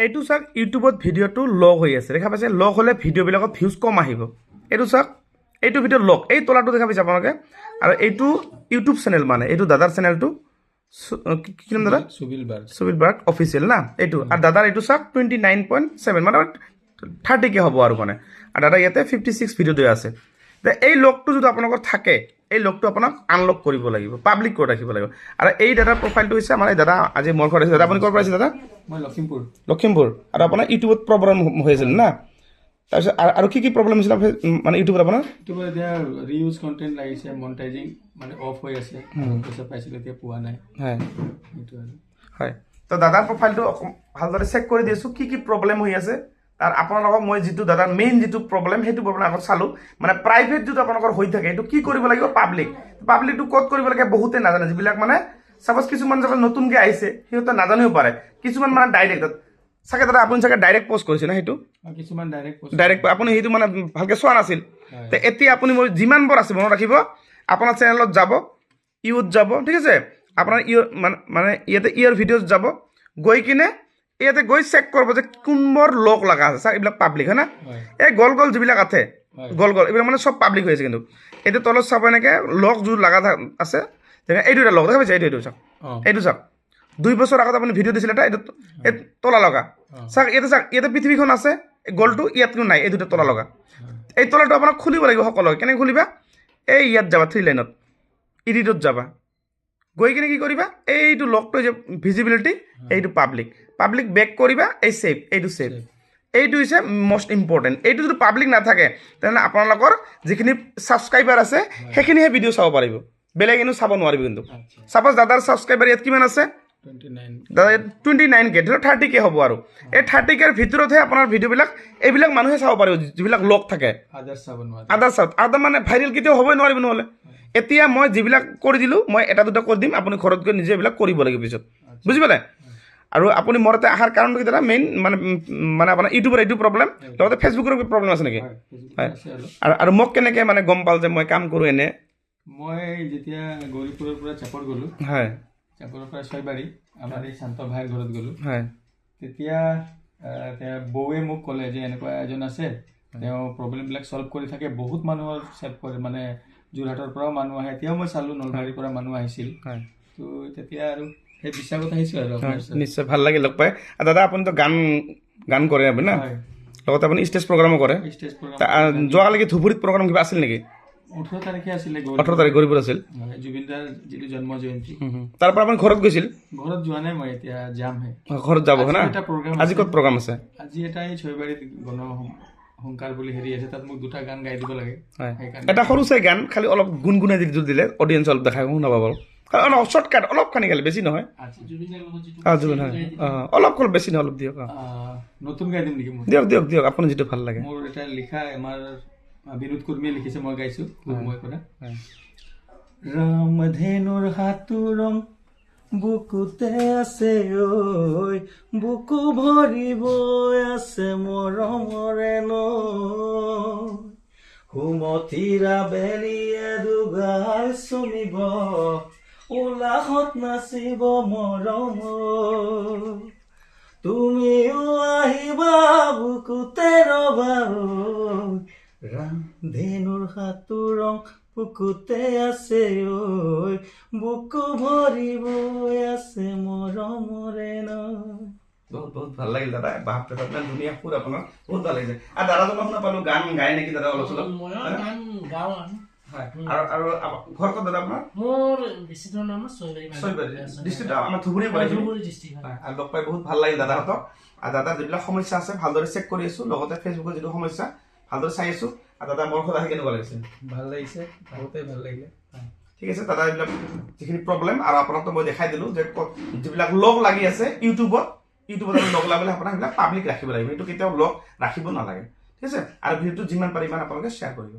এইটো চাওক ইউটিউবত ভিডিঅ'টো লগ হৈ আছে। দেখা পাইছে লগ হ'লে ভিডিঅ'বিলাকত ভিউজ কম আহিব। এইটো চাওক এইটো ভিডিঅ' লগ এই তলাটো দেখা পাইছে আপোনালোকে? আৰু এইটো ইউটিউব চেনেল মানে এইটো দাদাৰ চেনেলটো। কি কি নাম দাদা সুবিল বাৰ। সুবিল বাৰ্গ অফিচিয়েল না? এইটো আৰু দাদাৰ এইটো চাওক টুৱেণ্টি নাইন পইণ্ট ছেভেন মানে থাৰ্টি কে হ'ব আৰু মানে। আৰু দাদা ইয়াতে ফিফটি ছিক্স ভিডিঅ' দিয়া আছে। এই লগটো যদি আপোনালোকৰ থাকে এই লগটো আপোনাক আনলক কৰিব লাগিব পাব্লিক কৰি ৰাখিব লাগিব। আৰু এই দাদাৰ প্ৰফাইলটো হৈছে আমাৰ এই দাদা আজি মোৰ ঘৰত আহিছে দাদা আপুনি ক'ৰ পৰা আহিছে দাদা মই লখিমপুৰ। লখিমপুৰ। আৰু আপোনাৰ ইউটিউবত প্ৰব্লেম হৈ আছিল না? তাৰপিছত আৰু- কি কি প্ৰব্লেম হৈছিল মানে ইউটিউবত আপোনাৰ? ইউটিউবত এতিয়া ৰিউজ কণ্টেণ্ট লাগিছে মনিটাইজিং মানে অফ হৈ আছে। পইচা পাইছিলোঁ এতিয়া পোৱা নাই। হয়। হয়। তো দাদাৰ প্ৰফাইলটো ভালদৰে চেক কৰি দিছোঁ কি কি প্ৰব্লেম হৈ আছে। তাৰ আপোনালোকক মই যিটো দাদাৰ মেইন যিটো প্ৰব্লেম সেইটো প্ৰব্লেম আগত চালোঁ। মানে প্ৰাইভেট যিটো আপোনালোকৰ হৈ থাকে এইটো কি কৰিব লাগিব? পাব্লিক পাব্লিকটো ক'ত কৰিব লাগে বহুতে নাজানে। যিবিলাক মানে চাপ'জ কিছুমান জেগাত নতুনকৈ আহিছে সিহঁতে নাজানিব পাৰে। কিছুমান মানে ডাইৰেক্ট চাগে দাদা আপুনি চাগে ডাইৰেক্ট পষ্ট কৰিছে না সেইটো? কিছুমান ডাইৰেক্ট ডাইৰেক্ট আপুনি সেইটো মানে ভালকৈ চোৱা নাছিল। তে এতিয়া আপুনি মোৰ যিমানবোৰ আছে মনত ৰাখিব আপোনাৰ চেনেলত যাব ইউত যাব ঠিক আছে? আপোনাৰ ইয়ৰ মানে মানে ইয়াতে ইয়ৰ ভিডিঅ'ত যাব। গৈ কিনে ইয়াতে গৈ চেক কৰিব যে কোনবোৰ লগ লগা আছে। চাওক এইবিলাক পাব্লিক হয় না? এই গল গল যিবিলাক আছে। গল গল এইবিলাক মানে চব পাব্লিক হৈ আছে কিন্তু। এতিয়া তলত চাব এনেকৈ লগ যোৰ লগা আছে। যেনে এইটো এটা লগ দেখা পাইছে? এইটো এইটো চাওক। এইটো চাওক। দুই বছৰ আগত আপুনি ভিডিঅ' দিছিলে এটা এইটো এই তলা লগা। চাওক ইয়াতে চাওক ইয়াতে পৃথিৱীখন আছে গলটো ইয়াত কোনো নাই এই দুটা তলা লগা। এই তলাটো আপোনাক খুলিব লাগিব সকলোকে কেনেকৈ খুলিবা? এই ইয়াত যাবা থ্ৰী লাইনত ইডিটত যাবা। গৈ কিনে কি কৰিবা? এইটো লগটো যে ভিজিবিলিটি এইটো পাব্লিক পাব্লিক বেক কৰিবা এই ছেভ এইটো ছেভ এইটো হৈছে মষ্ট ইম্পৰ্টেণ্ট এইটো যদি পাব্লিক নাথাকে তেনেহ'লে আপোনালোকৰ যিখিনি ছাবস্ক্ৰাইবাৰ আছে সেইখিনিহে ভিডিঅ' চাব পাৰিব। বেলেগ এনেও চাব নোৱাৰিব কিন্তু। আচ্ছা। ছাপ'জ দাদাৰ ছাবস্ক্ৰাইবাৰ ইয়াত কিমান আছে? টুৱেণ্টি নাইন কে ধৰক থাৰ্টি কে হ'ব আৰু। এই থাৰ্টি কেৰ ভিতৰতহে আপোনাৰ ভিডিঅ'বিলাক এইবিলাক মানুহে চাব পাৰিব যিবিলাক লগ থাকে। চাব আদাৰ চাওক আদাৰ মানে ভাইৰেল কেতিয়াও হ'বই নোৱাৰিব নহ'লে। এতিয়া মই যিবিলাক কৰি দিলোঁ মই এটা দুটা কৰি দিম আপুনি ঘৰত গৈ নিজে এইবিলাক কৰিব লাগিব পিছত। বুজি পালে? আৰু আপুনি মোৰ তাতে অহাৰ কাৰণটো কি দাদা মেইন মানে মানে আপোনাৰ ইউটিউবৰ এইটো প্ৰব্লেম লগতে ফেচবুকৰ প্ৰব্লেম আছে নেকি? হয় আৰু। আৰু মোক কেনেকৈ মানে গম পাল যে মই কাম কৰোঁ এনে? মই যেতিয়া গৌৰীপুৰৰ পৰা চাপৰ গ'লোঁ হয়। চাপৰৰ পৰা ছয়বাৰী আমাৰ এই শান্ত ভাইৰ ঘৰত গ'লোঁ হয়। তেতিয়া বৌৱে মোক ক'লে যে এনেকুৱা এজন আছে তেওঁ প্ৰব্লেমবিলাক চল্ভ কৰি থাকে বহুত মানুহৰ চেভ কৰে মানে যোৰহাটৰ পৰাও মানুহ আহে এতিয়াও মই চালোঁ নলবাৰীৰ পৰা মানুহ আহিছিল। তো তেতিয়া আৰু সেই বিশ্বাসত আহিছোঁ আৰু। নিশ্চয় ভাল লাগে লগ পাই। আৰু দাদা আপুনিতো গান গান কৰে আপুনি না? লগতে আপুনি ষ্টেজ প্ৰগ্ৰামো কৰে। ষ্টেজ প্ৰগ্ৰাম তা- আহ, যোৱাকালি কি ধুবুৰীত প্ৰগ্ৰাম কিবা আছিল নেকি? ওঠৰ তাৰিখে আছিলে ওঠৰ তাৰিখ গৌৰীপুৰ আছিল। জুবিন দাৰ যিটো জন্ম জয়ন্তী তাৰ পৰা আপুনি ঘৰত গৈছিল? ঘৰত যোৱা নাই মই এতিয়া যামহে। ঘৰত যাব না আজি ক'ত প্ৰগ্ৰাম আছে? আজি এটা ছয়বাৰীত গণ বুলি হেৰি আছে তাত মোক দুটা গান গাই দিব লাগে। এটা সৰু চাই গান খালি অলপ গুণগুণাই দি দিলে অডিয়েঞ্চ অলপ দেখাই শুনাব বাৰু কাৰণ অলপ শ্বৰ্টকাট অলপ খানি খালি বেছি নহয়। জুবিন অলপ অলপ বেছি নহয় অলপ দিয়ক নতুন গাই দিম নেকি দিয়ক দিয়ক দিয়ক আপুনি যিটো ভাল লাগে। মোৰ এটা লিখা আমাৰ বিনোদ কৰ্মীয়ে লিখিছে মই গাইছো মই পৰা হয়। ৰামধেনুৰ হাতোৰং বুকুতে আছে, ঐ বুকু ভৰিব আছে, মৰমৰে সুমথিৰা বেলিয়ে দুগাৰ চুমিব, উলাহত নাচিব মৰম তুমিও আহিবা বুকুতে ৰবা ঐ। ৰামধেনুৰ সাঁতোৰং বুকুতে আছে ঐ বুকু ভৰিব আছে মৰমৰে নৈ। বহুত বহুত ভালো লাগিল দাদা বাপৰে বাপ ইমান ধুনীয়া সুৰ আপোনাৰ বহুত ভালো লাগিছে। আৰু দাদাজনক শুনা পালো গান গায় নেকি দাদা অলপ চলপ? গান গাওঁ। আৰু হয় আৰু আৰু ঘৰ ক'ত দাদা আপোনাৰ? মোৰ ডিষ্ট্ৰিক্টৰ নাম ডিষ্ট্ৰিক্ট আমাৰ ধুবুৰী পৰে ধুবুৰী ডিষ্ট্ৰিক্ট আৰু লগ পাই বহুত ভালো লাগিল দাদাহঁতক। আৰু দাদা যিবিলাক সমস্যা আছে ভালদৰে চেক কৰি আছো। লগতে ফেচবুকৰ যিটো সমস্যা ভালদৰে চাই আছো। আৰু দাদা মোৰ আহি কেনেকুৱা লাগিছে ভাল লাগিছে বহুতেই ভাল লাগিলে। ঠিক আছে দাদা এইবিলাক যিখিনি প্ৰব্লেম আৰু আপোনাকতো মই দেখাই দিলোঁ যে যিবিলাক লগ লাগি আছে ইউটিউবত ইউটিউবত আমি লগ লাগিলে আপোনাক সেইবিলাক পাব্লিক ৰাখিব লাগিব। সেইটো কেতিয়াও লগ ৰাখিব নালাগে। ঠিক আছে? আৰু ভিডিঅ'টো যিমান পাৰে ইমান আপোনালোকে শ্বেয়াৰ কৰিব।